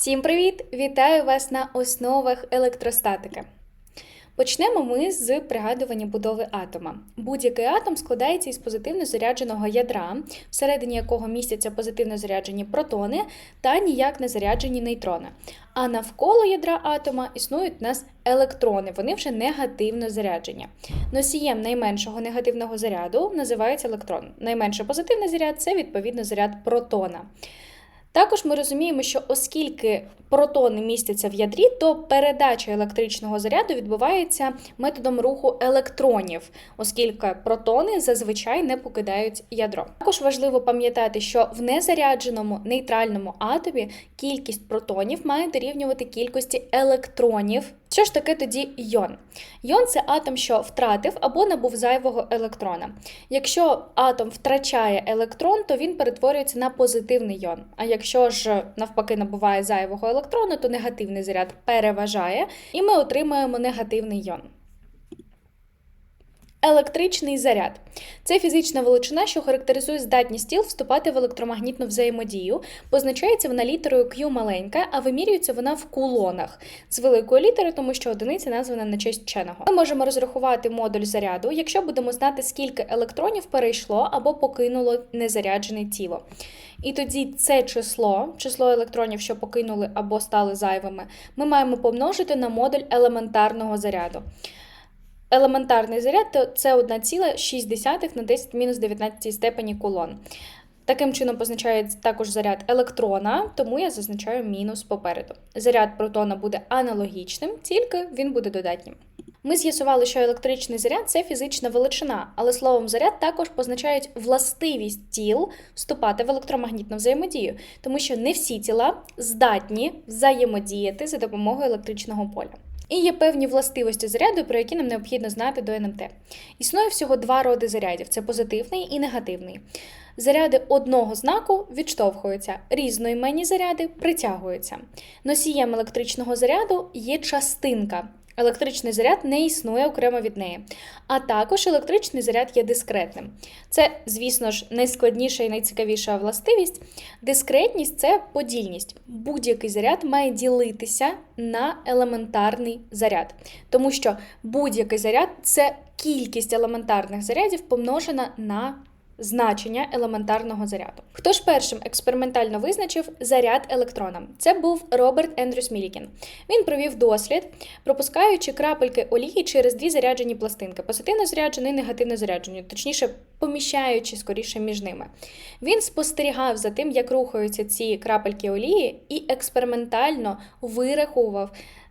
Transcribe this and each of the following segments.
Всім привіт! Вітаю вас на основах електростатики. Почнемо ми з пригадування будови атома. Будь-який атом складається із позитивно зарядженого ядра, всередині якого містяться позитивно заряджені протони та ніяк не заряджені нейтрони. А навколо ядра атома існують у нас електрони, вони вже негативно заряджені. Носієм найменшого негативного заряду називається електрон. Найменший позитивний заряд це відповідно заряд протона. Також ми розуміємо, що оскільки протони містяться в ядрі, то передача електричного заряду відбувається методом руху електронів, оскільки протони зазвичай не покидають ядро. Також важливо пам'ятати, що в незарядженому нейтральному атомі кількість протонів має дорівнювати кількості електронів. Що ж таке тоді йон? Йон це атом, що втратив або набув зайвого електрона. Якщо атом втрачає електрон, то він перетворюється на позитивний йон. А якщо ж навпаки набуває зайвого електрона, то негативний заряд переважає, і ми отримуємо негативний йон. Електричний заряд це фізична величина, що характеризує здатність тіл вступати в електромагнітну взаємодію. Позначається вона літерою Q маленька, а вимірюється вона в кулонах з великої літери, тому що одиниця названа на честь вченого. Ми можемо розрахувати модуль заряду, якщо будемо знати, скільки електронів перейшло або покинуло незаряджене тіло. І тоді це число, число електронів, що покинули або стали зайвими, ми маємо помножити на модуль елементарного заряду. Елементарний заряд це 1,6 на 10 мінус 19 степені кулон. Таким чином позначається також заряд електрона, тому я зазначаю мінус попереду. Заряд протона буде аналогічним, тільки він буде додатнім. Ми з'ясували, що електричний заряд це фізична величина, але словом заряд також позначають властивість тіл вступати в електромагнітну взаємодію, тому що не всі тіла здатні взаємодіяти за допомогою електричного поля. І є певні властивості заряду, про які нам необхідно знати до НМТ. Існує всього два роди зарядів: це позитивний і негативний. Заряди одного знаку відштовхуються, різноіменні заряди притягуються. Носієм електричного заряду є частинка. Електричний заряд не існує окремо від неї. А також електричний заряд є дискретним. Це, звісно ж, найскладніша і найцікавіша властивість. Дискретність це подільність. Будь-який заряд має ділитися на елементарний заряд, тому що будь-який заряд це кількість елементарних зарядів помножена на значення елементарного заряду. Хто ж першим експериментально визначив заряд електрона? Це був Роберт Ендрюс Мілікін. Він провів дослід, пропускаючи крапельки олії через дві заряджені пластинки: позитивно заряджені і негативно заряджені, точніше, поміщаючи скоріше між ними. Він спостерігав за тим, як рухаються ці крапельки олії, і експериментально вирахував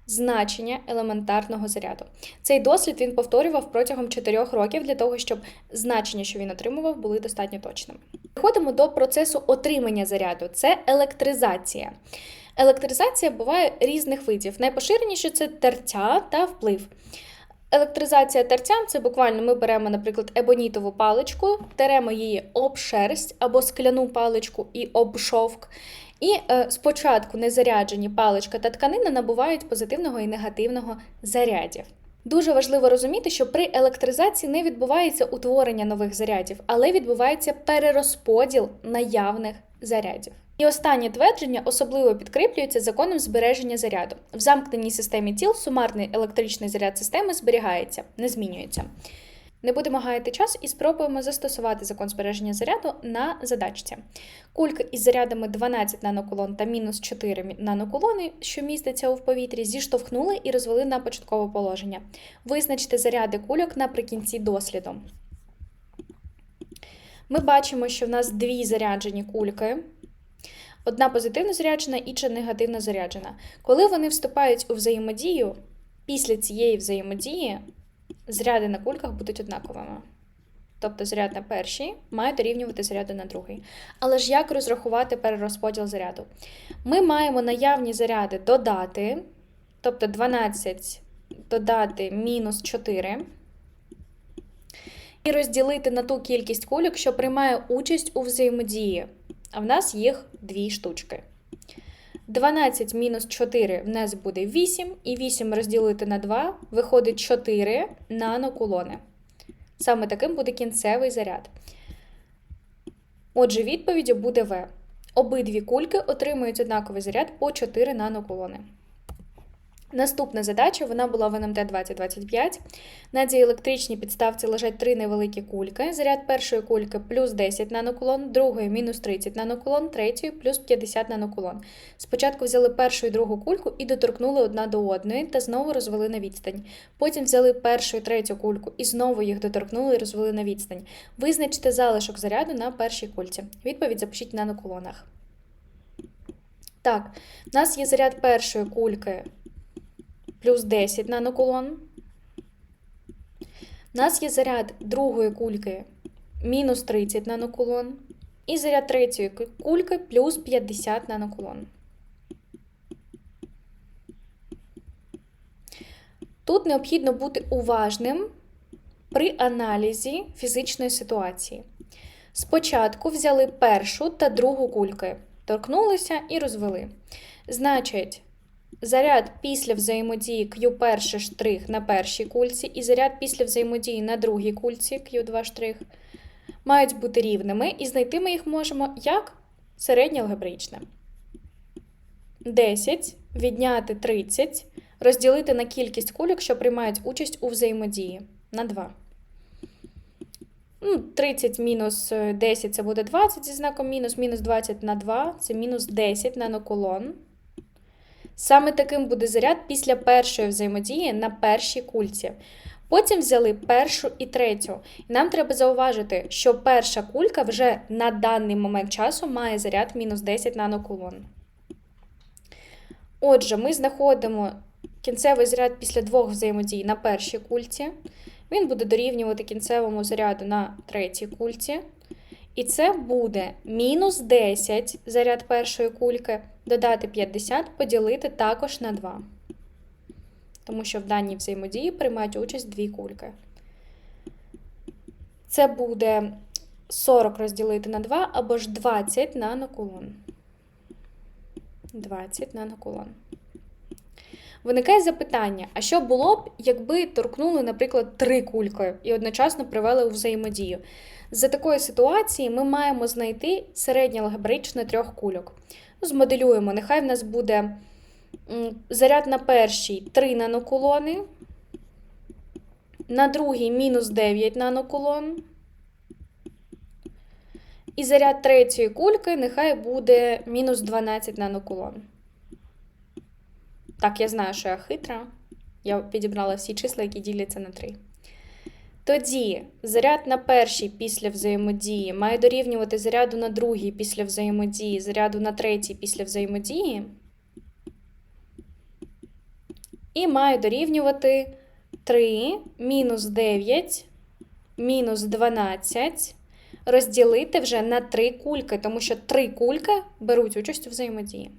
значення елементарного заряду. Цей дослід він повторював протягом 4 років для того, щоб значення, що він отримував, були достатньо точними. Переходимо до процесу отримання заряду це електризація. Електризація буває різних видів. Найпоширеніше це тертя та вплив. Електризація тертям це буквально ми беремо, наприклад, ебонітову паличку, теремо її об шерсть або скляну паличку і об шовк. І е, спочатку незаряджені паличка та тканина набувають позитивного і негативного зарядів. Дуже важливо розуміти, що при електризації не відбувається утворення нових зарядів, але відбувається перерозподіл наявних зарядів. І останнє твердження особливо підкріплюється законом збереження заряду. В замкненій системі тіл сумарний електричний заряд системи зберігається, не змінюється. Не будемо гаяти час і спробуємо застосувати закон збереження заряду на задачці. Кульки із зарядами 12 нанокулон та мінус 4 нанокулони, що містяться у повітрі, зіштовхнули і розвели на початкове положення. Визначте заряди кульок наприкінці досліду. Ми бачимо, що в нас дві заряджені кульки. Одна позитивно заряджена, інша негативно заряджена. Коли вони вступають у взаємодію, після цієї взаємодії заряди на кульках будуть однаковими. Тобто заряд на першій має дорівнювати заряду на другий. Але ж як розрахувати перерозподіл заряду? Ми маємо наявні заряди додати, тобто 12 додати мінус 4, і розділити на ту кількість кульок, що приймає участь у взаємодії. А в нас їх дві штучки. 12 мінус 4 в нас буде 8, і 8 розділити на 2 виходить 4 нанокулони. Саме таким буде кінцевий заряд. Отже, відповіддю буде В. обидві кульки отримують однаковий заряд по 4 нанокулони. Наступна задача вона була в НМТ 2025. На діелектричній підставці лежать три невеликі кульки. Заряд першої кульки плюс 10 нанокулон, другої мінус 30 нанокулон, третьої плюс 50 нанокулон. Спочатку взяли першу і другу кульку і доторкнули одна до одної та знову розвели на відстань. Потім взяли першу і третю кульку і знову їх доторкнули і розвели на відстань. Визначте залишок заряду на першій кульці. Відповідь запишіть в нанокулонах. Так, у нас є заряд першої кульки плюс 10 нанокулон. У нас є заряд другої кульки мінус 30 нанокулон. І заряд третьої кульки плюс 50 нанокулон. Тут необхідно бути уважним при аналізі фізичної ситуації. Спочатку взяли першу та другу кульки, торкнулися і розвели. Значить, Заряд після взаємодії Q1 штрих на першій кульці і заряд після взаємодії на другій кульці Q2 штрих мають бути рівними, і знайти ми їх можемо як середнє алгебраїчне. 10 відняти 30, розділити на кількість кульок, що приймають участь у взаємодії на 2. 30 мінус 10 це буде 20 зі знаком мінус, мінус 20 на 2 це мінус 10 наноколон. Саме таким буде заряд після першої взаємодії на першій кульці. Потім взяли першу і третю. І нам треба зауважити, що перша кулька вже на даний момент часу має заряд мінус 10 нанокулон. Отже, ми знаходимо кінцевий заряд після двох взаємодій на першій кульці. Він буде дорівнювати кінцевому заряду на третій кульці. І це буде мінус 10 заряд першої кульки, додати 50, поділити також на 2. Тому що в даній взаємодії приймають участь дві кульки. Це буде 40 розділити на 2 або ж 20 нанокулон. 20 нанокулон. Виникає запитання: а що було б, якби торкнули, наприклад, три кульки і одночасно привели у взаємодію? За такої ситуації ми маємо знайти середнє алгебраїчне трьох кульок. Змоделюємо, нехай в нас буде заряд на першій 3 нанокулони, на другій мінус 9 нанокулон. І заряд третьої кульки нехай буде мінус 12 нанокулон. Так, я знаю, що я хитра. Я підібрала всі числа, які діляться на 3. Тоді заряд на першій після взаємодії має дорівнювати заряду на другій після взаємодії, заряду на третій після взаємодії. І має дорівнювати 3 мінус 9 мінус 12 розділити вже на 3 кульки, тому що 3 кульки беруть участь у взаємодії.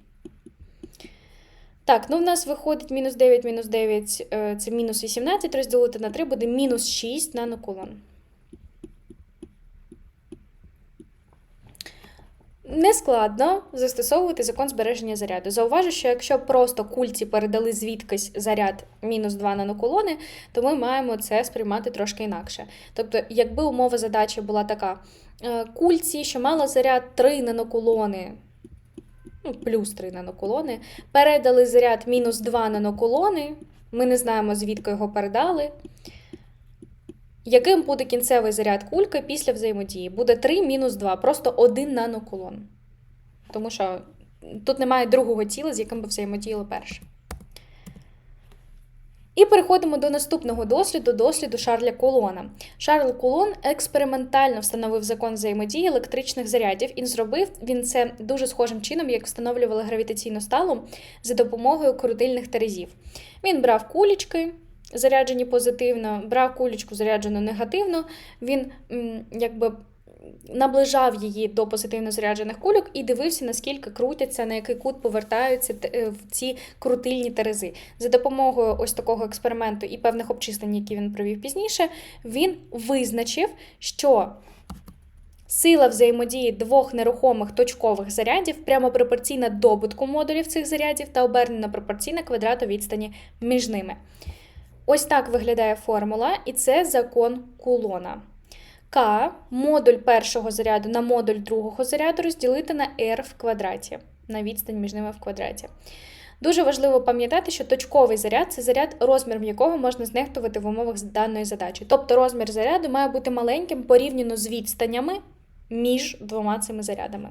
Так, ну в нас виходить мінус 9, мінус 9, е, це мінус 18, розділити на 3 буде мінус 6 нанокулон. Нескладно застосовувати закон збереження заряду. Зауважу, що якщо просто кульці передали звідкись заряд мінус 2 нанокулони, то ми маємо це сприймати трошки інакше. Тобто, якби умова задачі була така: е, кульці, що мала заряд 3 нанокулони, ну, плюс 3 наноколони. Передали заряд мінус 2 наноколони. Ми не знаємо, звідки його передали. Яким буде кінцевий заряд кульки після взаємодії? Буде 3 мінус 2, просто 1 наноколон. Тому що тут немає другого тіла, з яким би взаємодіяло перше. І переходимо до наступного досліду, досліду Шарля Колона. Шарль Колон експериментально встановив закон взаємодії електричних зарядів і зробив він це дуже схожим чином, як встановлювали гравітаційну сталу за допомогою крутильних терезів. Він брав кулічки, заряджені позитивно, брав кулічку заряджену негативно, він якби наближав її до позитивно заряджених кульок і дивився, наскільки крутяться, на який кут повертаються е, в ці крутильні терези. За допомогою ось такого експерименту і певних обчислень, які він провів пізніше, він визначив, що. Сила взаємодії двох нерухомих точкових зарядів прямо пропорційна добутку модулів цих зарядів та обернена пропорційна квадрату відстані між ними. Ось так виглядає формула, і це закон кулона. К модуль першого заряду на модуль другого заряду розділити на r в квадраті, на відстань між ними в квадраті. Дуже важливо пам'ятати, що точковий заряд це заряд, розміром якого можна знехтувати в умовах даної задачі. Тобто розмір заряду має бути маленьким порівняно з відстанями між двома цими зарядами.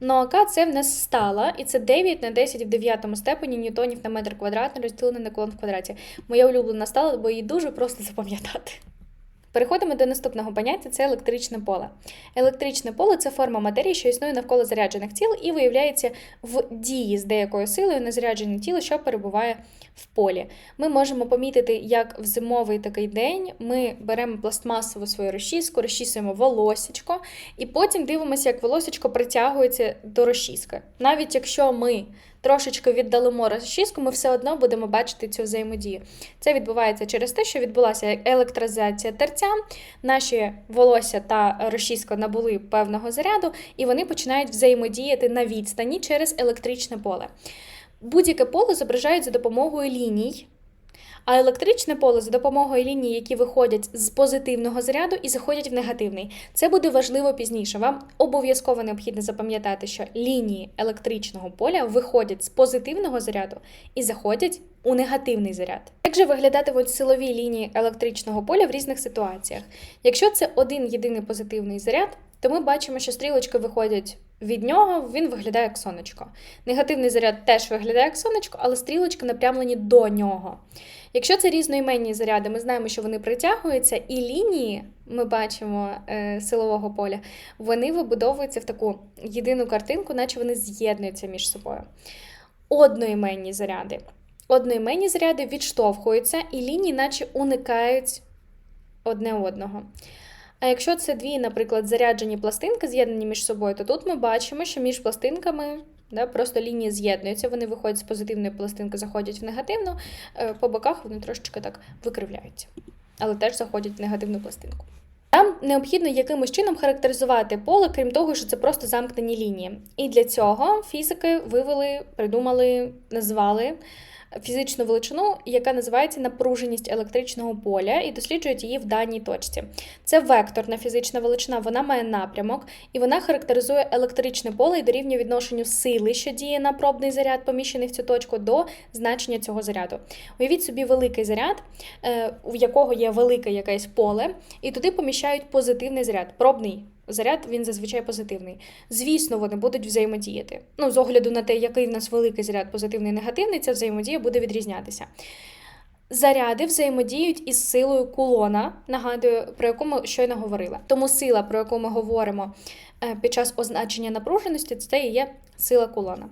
Ну, а К це в нас стала, і це 9 на 10 в 9 степені ньютонів на метр квадратний розділене на колон в квадраті. Моя улюблена стала, бо її дуже просто запам'ятати. Переходимо до наступного поняття це електричне поле. Електричне поле це форма матерії, що існує навколо заряджених тіл і виявляється в дії з деякою силою на заряджене тіло, що перебуває в полі. Ми можемо помітити, як в зимовий такий день ми беремо пластмасову свою розчіску, розчісуємо волосечко, і потім дивимося, як волосечко притягується до розчіски. Навіть якщо ми трошечки віддалимо розчіску, ми все одно будемо бачити цю взаємодію. Це відбувається через те, що відбулася електризація терця, наші волосся та розчіска набули певного заряду, і вони починають взаємодіяти на відстані через електричне поле. Будь-яке поле зображають за допомогою ліній. А електричне поле за допомогою ліній, які виходять з позитивного заряду і заходять в негативний. Це буде важливо пізніше. Вам обов'язково необхідно запам'ятати, що лінії електричного поля виходять з позитивного заряду і заходять у негативний заряд. Як же виглядатимуть силові лінії електричного поля в різних ситуаціях? Якщо це один єдиний позитивний заряд, то ми бачимо, що стрілочки виходять від нього, він виглядає як сонечко. Негативний заряд теж виглядає як сонечко, але стрілочки напрямлені до нього. Якщо це різноіменні заряди, ми знаємо, що вони притягуються, і лінії, ми бачимо е, силового поля, вони вибудовуються в таку єдину картинку, наче вони з'єднуються між собою. Одноіменні заряди. Одноіменні заряди відштовхуються, і лінії, наче уникають одне одного. А якщо це дві, наприклад, заряджені пластинки, з'єднані між собою, то тут ми бачимо, що між пластинками да, просто лінії з'єднуються, вони виходять з позитивної пластинки, заходять в негативну, е, по боках вони трошечки так викривляються, але теж заходять в негативну пластинку. Нам необхідно якимось чином характеризувати поле, крім того, що це просто замкнені лінії. І для цього фізики вивели, придумали, назвали фізичну величину, яка називається напруженість електричного поля, і досліджують її в даній точці. Це векторна фізична величина, вона має напрямок, і вона характеризує електричне поле і дорівнює відношенню сили, що діє на пробний заряд, поміщений в цю точку, до значення цього заряду. Уявіть собі великий заряд, е, у якого є велике якесь поле, і туди поміщають позитивний заряд, пробний заряд він зазвичай позитивний. Звісно, вони будуть взаємодіяти. Ну, з огляду на те, який в нас великий заряд позитивний і негативний, ця взаємодія буде відрізнятися. Заряди взаємодіють із силою кулона, нагадую, про яку ми щойно говорили. Тому сила, про яку ми говоримо е, під час означення напруженості, це і є сила кулона.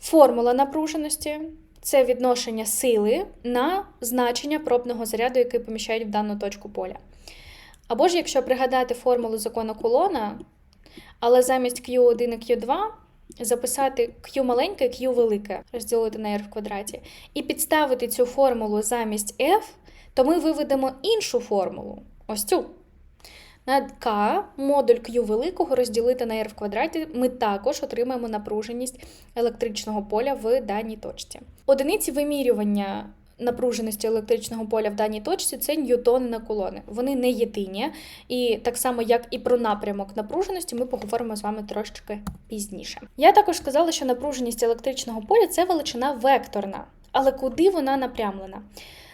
Формула напруженості це відношення сили на значення пробного заряду, який поміщають в дану точку поля. Або ж, якщо пригадати формулу закону кулона, але замість Q1 і Q2 записати Q маленьке, Q велике, розділити на R в квадраті, і підставити цю формулу замість F, то ми виведемо іншу формулу. Ось цю. На К модуль Q великого розділити на R в квадраті, ми також отримаємо напруженість електричного поля в даній точці. Одиниці вимірювання напруженості електричного поля в даній точці це ньютони на колони. Вони не єдині. І так само, як і про напрямок напруженості, ми поговоримо з вами трошки пізніше. Я також сказала, що напруженість електричного поля це величина векторна. Але куди вона напрямлена?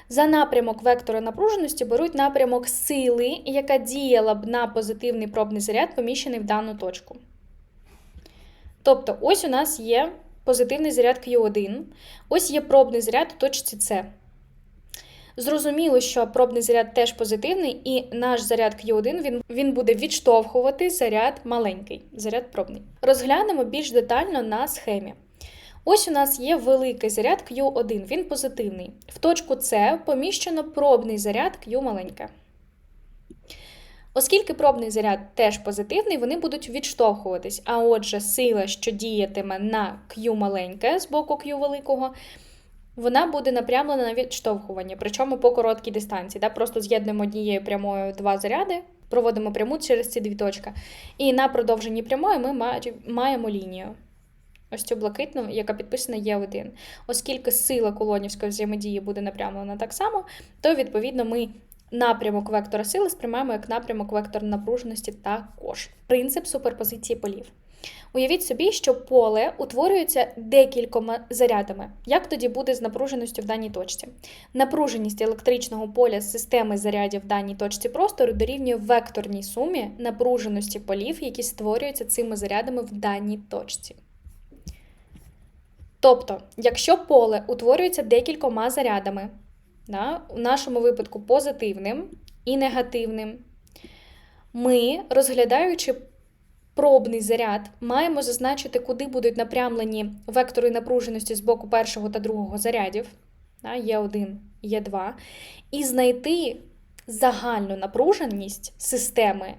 За напрямок вектора напруженості беруть напрямок сили, яка діяла б на позитивний пробний заряд, поміщений в дану точку. Тобто, ось у нас є позитивний заряд Q1. Ось є пробний заряд у точці С. Зрозуміло, що пробний заряд теж позитивний, і наш заряд Q1 він, він буде відштовхувати заряд маленький, заряд пробний. Розглянемо більш детально на схемі. Ось у нас є великий заряд Q1, він позитивний. В точку С поміщено пробний заряд Q маленьке. Оскільки пробний заряд теж позитивний, вони будуть відштовхуватись. А отже, сила, що діятиме на Q маленьке з боку Q великого, вона буде напрямлена на відштовхування, причому по короткій дистанції. Да? Просто з'єднуємо однією прямою два заряди, проводимо пряму через ці дві точки. І на продовженні прямої ми маємо лінію. Ось цю блакитну, яка підписана Є1. Оскільки сила колонівської взаємодії буде напрямлена так само, то, відповідно, ми напрямок вектора сили сприймаємо як напрямок вектора напруженості також. Принцип суперпозиції полів. Уявіть собі, що поле утворюється декількома зарядами. Як тоді буде з напруженістю в даній точці? Напруженість електричного поля з системи зарядів в даній точці простору дорівнює векторній сумі напруженості полів, які створюються цими зарядами в даній точці. Тобто, якщо поле утворюється декількома зарядами, да, в нашому випадку позитивним і негативним, ми, розглядаючи пробний заряд, маємо зазначити, куди будуть напрямлені вектори напруженості з боку першого та другого зарядів, да, є 1 є 2 і знайти загальну напруженість системи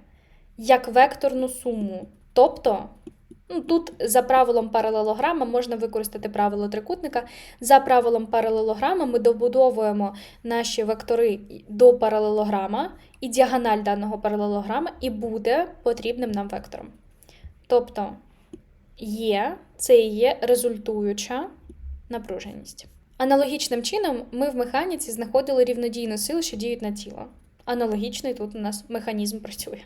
як векторну суму. Тобто, ну, тут за правилом паралелограма можна використати правило трикутника. За правилом паралелограма ми добудовуємо наші вектори до паралелограма, і діагональ даного паралелограма і буде потрібним нам вектором. Тобто є, це і є результуюча напруженість. Аналогічним чином ми в механіці знаходили рівнодійну силу, що діють на тіло. Аналогічний тут у нас механізм працює.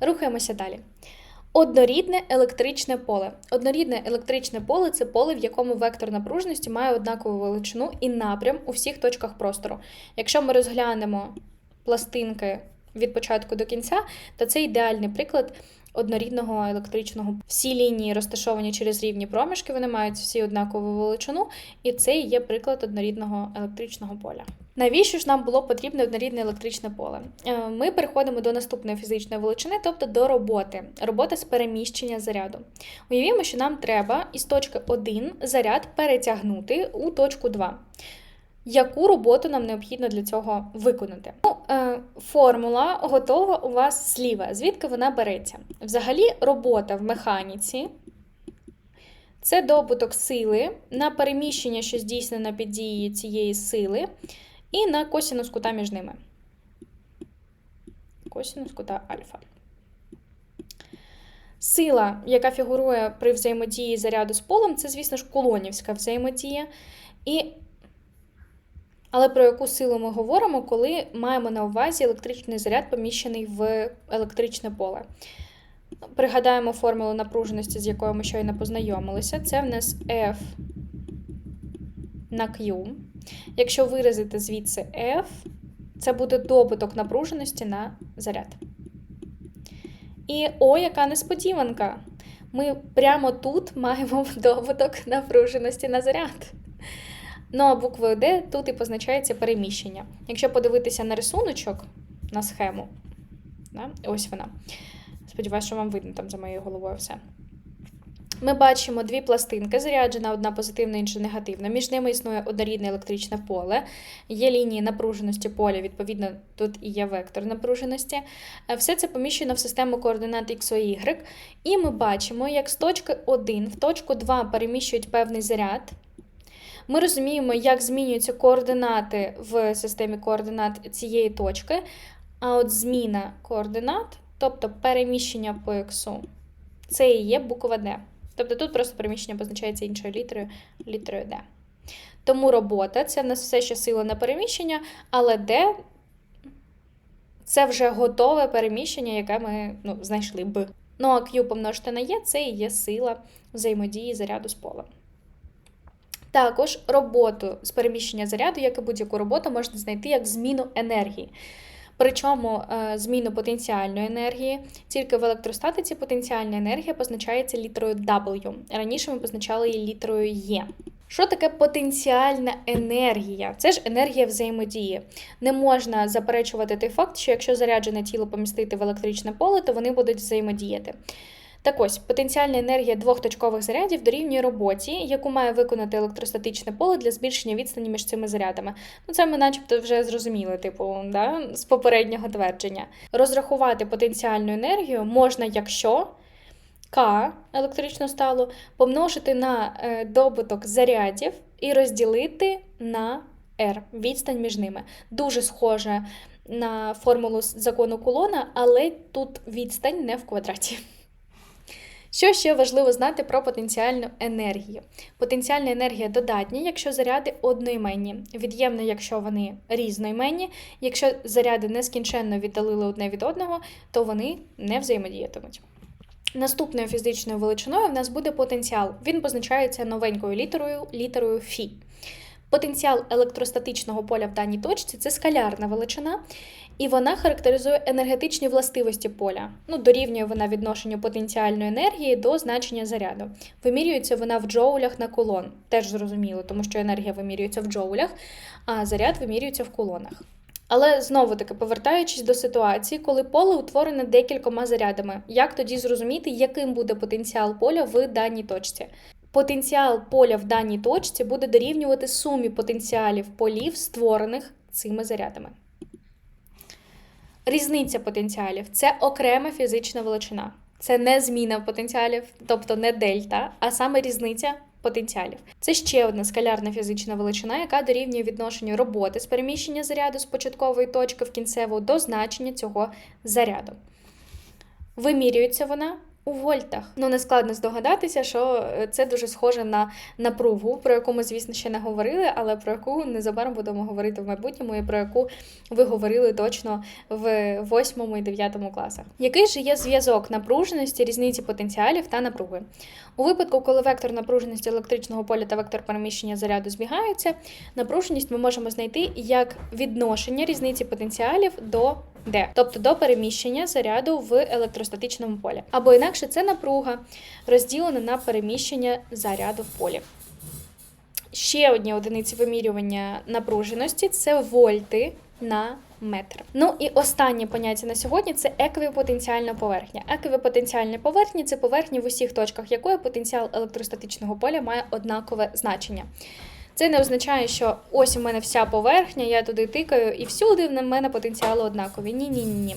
Рухаємося далі. Однорідне електричне поле. Однорідне електричне поле це поле, в якому вектор напруженості має однакову величину і напрям у всіх точках простору. Якщо ми розглянемо пластинки від початку до кінця, то це ідеальний приклад однорідного електричного. Всі лінії розташовані через рівні проміжки, вони мають всі однакову величину, і це є приклад однорідного електричного поля. Навіщо ж нам було потрібне однорідне електричне поле? Е, ми переходимо до наступної фізичної величини, тобто до роботи, роботи з переміщення заряду. Уявімо, що нам треба із точки 1 заряд перетягнути у точку 2 яку роботу нам необхідно для цього виконати. Ну, е, Формула готова у вас зліва. Звідки вона береться? Взагалі, робота в механіці це добуток сили на переміщення, що здійснено під дією цієї сили, і на косінус кута між ними. Косінус кута альфа. Сила, яка фігурує при взаємодії заряду з полем, це, звісно ж, колонівська взаємодія. І але про яку силу ми говоримо, коли маємо на увазі електричний заряд, поміщений в електричне поле. Пригадаємо формулу напруженості, з якою ми щойно познайомилися. Це в нас F на Q. Якщо виразити звідси F, це буде добуток напруженості на заряд. І о, яка несподіванка! Ми прямо тут маємо добуток напруженості на заряд. Ну а буквою D тут і позначається переміщення. Якщо подивитися на рисуночок, на схему, да, ось вона. Сподіваюся, що вам видно там за моєю головою все. Ми бачимо дві пластинки, заряджена одна позитивна, інша негативна. Між ними існує однорідне електричне поле, є лінії напруженості поля, відповідно, тут і є вектор напруженості. Все це поміщено в систему координат X, Y. І ми бачимо, як з точки 1 в точку 2 переміщують певний заряд. Ми розуміємо, як змінюються координати в системі координат цієї точки. А от зміна координат, тобто переміщення по X, це і є буква D. Тобто тут просто переміщення позначається іншою літерою, літерою D. Тому робота це в нас все ще сила на переміщення, але D це вже готове переміщення, яке ми ну, знайшли б. Ну, а Q помножити на E це і є сила взаємодії заряду з полем. Також роботу з переміщення заряду, як і будь-яку роботу, можна знайти як зміну енергії. Причому е, зміну потенціальної енергії, тільки в електростатиці потенціальна енергія позначається літерою W. Раніше ми позначали її літерою E. Що таке потенціальна енергія? Це ж енергія взаємодії. Не можна заперечувати той факт, що якщо заряджене тіло помістити в електричне поле, то вони будуть взаємодіяти. Так ось, потенціальна енергія двох точкових зарядів дорівнює роботі, яку має виконати електростатичне поле для збільшення відстані між цими зарядами. Ну, це ми, начебто, вже зрозуміли, типу, да, з попереднього твердження. Розрахувати потенціальну енергію можна, якщо К електричну сталу помножити на е, добуток зарядів і розділити на R, відстань між ними. Дуже схоже на формулу закону кулона, але тут відстань не в квадраті. Що ще важливо знати про потенціальну енергію? Потенціальна енергія додатня, якщо заряди одноіменні, від'ємна, якщо вони різноіменні. Якщо заряди нескінченно віддалили одне від одного, то вони не взаємодіятимуть. Наступною фізичною величиною в нас буде потенціал. Він позначається новенькою літерою, літерою Фі. Потенціал електростатичного поля в даній точці це скалярна величина, і вона характеризує енергетичні властивості поля. Ну, дорівнює вона відношенню потенціальної енергії до значення заряду. Вимірюється вона в джоулях на кулон. Теж зрозуміло, тому що енергія вимірюється в джоулях, а заряд вимірюється в кулонах. Але знову таки повертаючись до ситуації, коли поле утворене декількома зарядами, як тоді зрозуміти, яким буде потенціал поля в даній точці? Потенціал поля в даній точці буде дорівнювати сумі потенціалів полів, створених цими зарядами. Різниця потенціалів це окрема фізична величина. Це не зміна потенціалів, тобто не дельта, а саме різниця потенціалів. Це ще одна скалярна фізична величина, яка дорівнює відношенню роботи з переміщення заряду з початкової точки в кінцеву до значення цього заряду. Вимірюється вона у вольтах. Ну, не складно здогадатися, що е, це дуже схоже на напругу, про яку ми, звісно, ще не говорили, але про яку незабаром будемо говорити в майбутньому, і про яку ви говорили точно в 8 і 9 класах. Який же є зв'язок напруженості, різниці потенціалів та напруги? У випадку, коли вектор напруженості електричного поля та вектор переміщення заряду збігаються, напруженість ми можемо знайти як відношення різниці потенціалів до D, тобто до переміщення заряду в електростатичному полі. Або інакше це напруга, розділена на переміщення заряду в полі. Ще одні одиниці вимірювання напруженості це вольти на метр. Ну і останнє поняття на сьогодні це еквіпотенціальна поверхня. Еквіпотенціальна поверхня це поверхня в усіх точках, якої потенціал електростатичного поля має однакове значення. Це не означає, що ось у мене вся поверхня, я туди тикаю, і всюди в мене потенціали однакові. Ні-ні. ні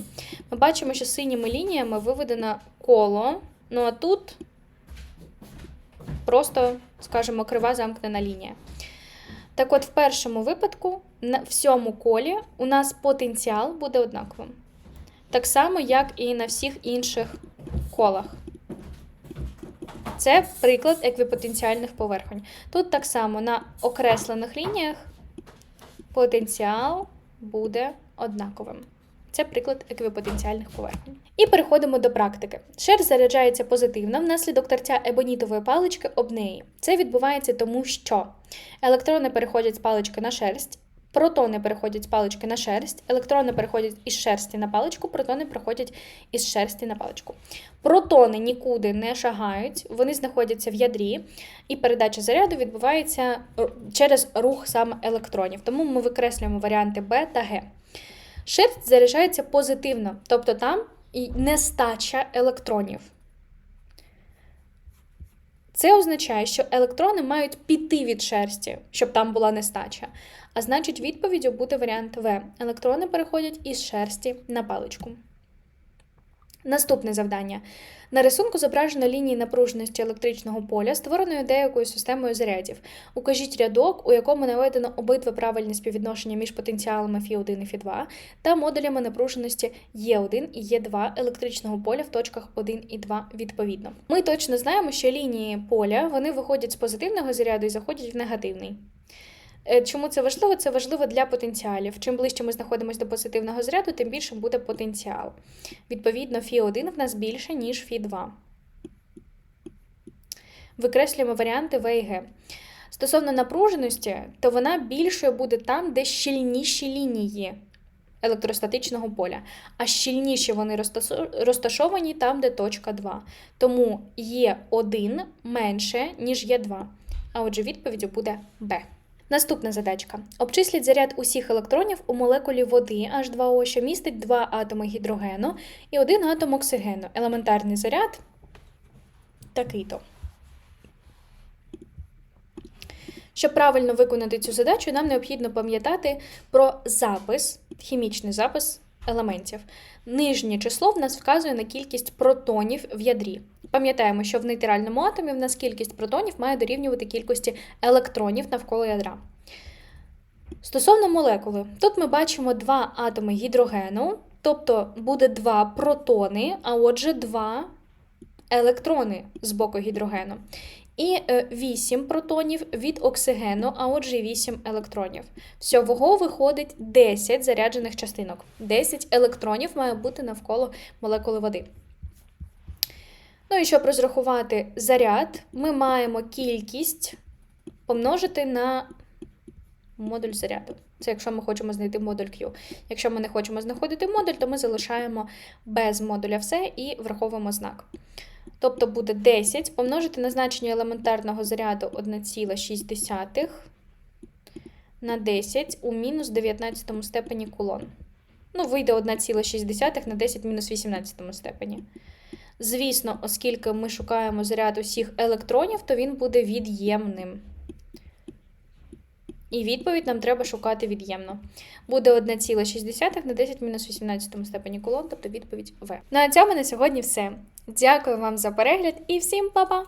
Ми бачимо, що синіми лініями виведено коло, ну а тут просто, скажімо, крива замкнена лінія. Так от, в першому випадку, на всьому колі у нас потенціал буде однаковим. Так само, як і на всіх інших колах. Це приклад еквіпотенціальних поверхонь. Тут так само на окреслених лініях потенціал буде однаковим. Це приклад еквіпотенціальних поверхень. І переходимо до практики. Шерсть заряджається позитивно внаслідок тертя ебонітової палички об неї. Це відбувається тому, що електрони переходять з палички на шерсть, Протони переходять з палички на шерсть, електрони переходять із шерсті на паличку, протони переходять із шерсті на паличку. Протони нікуди не шагають, вони знаходяться в ядрі, і передача заряду відбувається через рух саме електронів. Тому ми викреслюємо варіанти Б та Г. Шерсть заряджається позитивно, тобто там нестача електронів. Це означає, що електрони мають піти від шерсті, щоб там була нестача. А значить, відповіддю буде варіант В. Електрони переходять із шерсті на паличку. Наступне завдання. На рисунку зображено лінії напруженості електричного поля, створеної деякою системою зарядів. Укажіть рядок, у якому наведено обидва правильні співвідношення між потенціалами Фі1 і Фі2 та модулями напруженості Е1 і Е2 електричного поля в точках 1 і 2 відповідно. Ми точно знаємо, що лінії поля вони виходять з позитивного заряду і заходять в негативний. Е, чому це важливо? Це важливо для потенціалів. Чим ближче ми знаходимося до позитивного заряду, тим більше буде потенціал. Відповідно, Фі1 в нас більше, ніж Фі2. Викреслюємо варіанти В і Г. Стосовно напруженості, то вона більшою буде там, де щільніші лінії електростатичного поля, а щільніші вони розташовані там, де точка 2. Тому Є1 менше, ніж Є2. А отже, відповіддю буде Б. Наступна задачка. Обчисліть заряд усіх електронів у молекулі води H2O, що містить два атоми гідрогену і один атом оксигену. Елементарний заряд такий-то. Щоб правильно виконати цю задачу, нам необхідно пам'ятати про запис, хімічний запис елементів. Нижнє число в нас вказує на кількість протонів в ядрі. Пам'ятаємо, що в нейтральному атомі в нас кількість протонів має дорівнювати кількості електронів навколо ядра. Стосовно молекули, тут ми бачимо два атоми гідрогену, тобто буде два протони, а отже, два електрони з боку гідрогену. І 8 протонів від оксигену, а отже, 8 електронів. Всього виходить 10 заряджених частинок. 10 електронів має бути навколо молекули води. Ну і щоб розрахувати заряд, ми маємо кількість помножити на модуль заряду. Це якщо ми хочемо знайти модуль Q. Якщо ми не хочемо знаходити модуль, то ми залишаємо без модуля все і враховуємо знак. Тобто буде 10 помножити на значення елементарного заряду 1,6 на 10 у мінус 19 степені кулон. Ну, вийде 1,6 на 10 мінус 18 степені. Звісно, оскільки ми шукаємо заряд усіх електронів, то він буде від'ємним. І відповідь нам треба шукати від'ємно. Буде 1,6 на 10 мінус 18 степені кулон, тобто відповідь В. На цьому на сьогодні все. Дякую вам за перегляд і всім па-па!